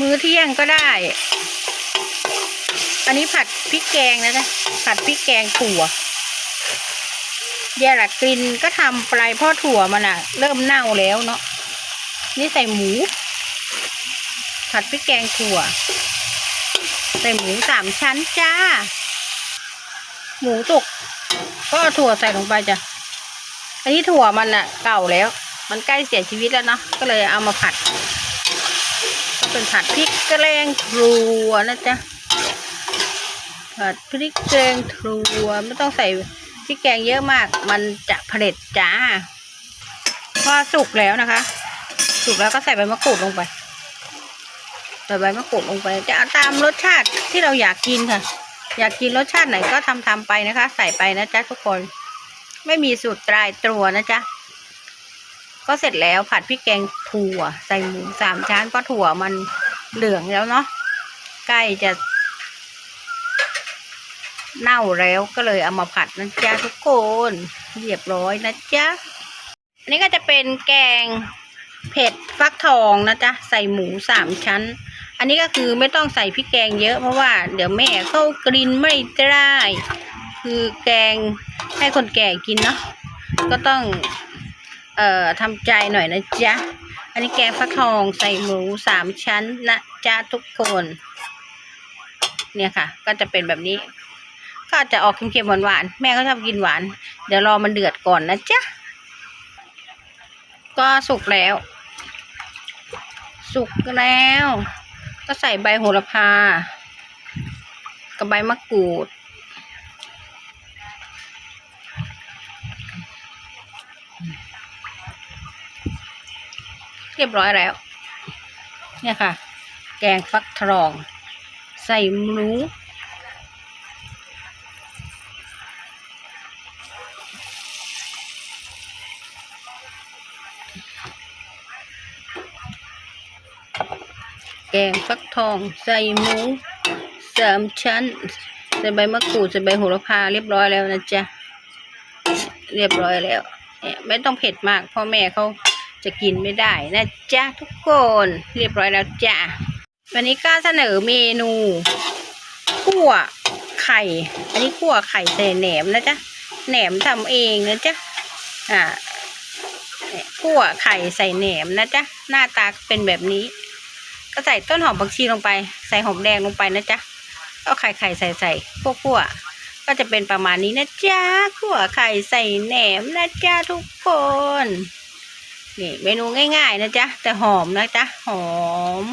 มื้อเที่ยงก็ได้ อันนี้ผัดพริกแกงนะจ๊ะผัดพริกแกงถั่วแย่ละกลิ่นก็ทำไปเพราะถั่วมันอะเริ่มเน่าแล้วเนาะนี่ใส่หมู ผัดพริกแกงถั่ว ใส่หมูสามชั้นจ้า หมูสุกก็ถั่วใส่ลงไปจ้ะอันนี้ถั่วมันอะเก่าแล้ว มันใกล้เสียชีวิตแล้วเนาะก็เลยเอามาผัด เป็นผัดพริกแกงถั่วนะจ๊ะผัดพริกแกงถั่วไม่ต้องใส่พริกแกงเยอะมาก มันจะเผด็จจ้าพอสุกแล้วนะคะ สุกแล้วก็ใส่ใบมะกรูดลงไปใส่ใบมะกรูดลงไป จะเอาตามรสชาติที่เราอยากกินค่ะ อยากกินรสชาติไหนก็ทำทำไปนะคะ ใส่ไปนะจ๊ะทุกคน ไม่มีสูตรตรายตัวนะจ๊ะ ก็เสร็จแล้วผัดพริกแกงถั่ว ใส่หมูสามชั้นเพราะถั่วมันเหลืองแล้วเนาะใกล้จะ เน่าแล้วก็เลยเอามาผัดนะจ๊ะทุกคนเรียบร้อยนะจ๊ะอันนี้ก็จะเป็นแกงเผ็ดฟักทองนะจ๊ะใส่หมูสามชั้น อันนี้ก็คือไม่ต้องใส่พริกแกงเยอะเพราะว่าเดี๋ยวแม่เข้ากลินไม่ได้ คือแกงให้คนแก่กินเนาะก็ต้อง เอ่อทำใจหน่อยนะจ๊ะ อันนี้แกงฟักทองใส่หมูสามชั้นนะจ๊ะทุกคน เนี่ยค่ะ ก็จะเป็นแบบนี้ ก็จะออกเค็มๆหวานๆ แม่ก็ชอบกินหวาน เดี๋ยวรอมันเดือดก่อนนะจ๊ะ ก็สุกแล้ว สุกแล้ว ก็ใส่ใบโหระพา กับใบมะกรูด เรียบร้อยแล้ว เนี่ยค่ะ แกงฟักทอง ใส่หมูแกงฟักทอง ใส่หมูสามชั้น ใส่ใบมะกรูด ใส่ใบโหระพาเรียบร้อยแล้วนะจ๊ะ เรียบร้อยแล้วเนี่ยไม่ต้องเผ็ดมากพ่อแม่เขา จะกินไม่ได้นะจ๊ะทุกคนเรียบร้อยแล้วจ้ะวันนี้ก็เสนอเมนูคั่วไข่ อันนี้คั่วไข่ใส่แหนมนะจ๊ะแหนมทำเองนะจ๊ะอ่าเนี่ยคั่วไข่ใส่แหนมนะจ๊ะหน้าตาเป็นแบบนี้ ก็ใส่ต้นหอมผักชีลงไป ใส่หอมแดงลงไปนะจ๊ะเอาไข่ไข่ใส่ใส่คั่วก็จะเป็นประมาณนี้นะจ๊ะคั่วไข่ใส่แหนมนะจ๊ะทุกคน นี่เมนูง่าย ๆ นะจ๊ะ แต่หอมนะจ๊ะ หอม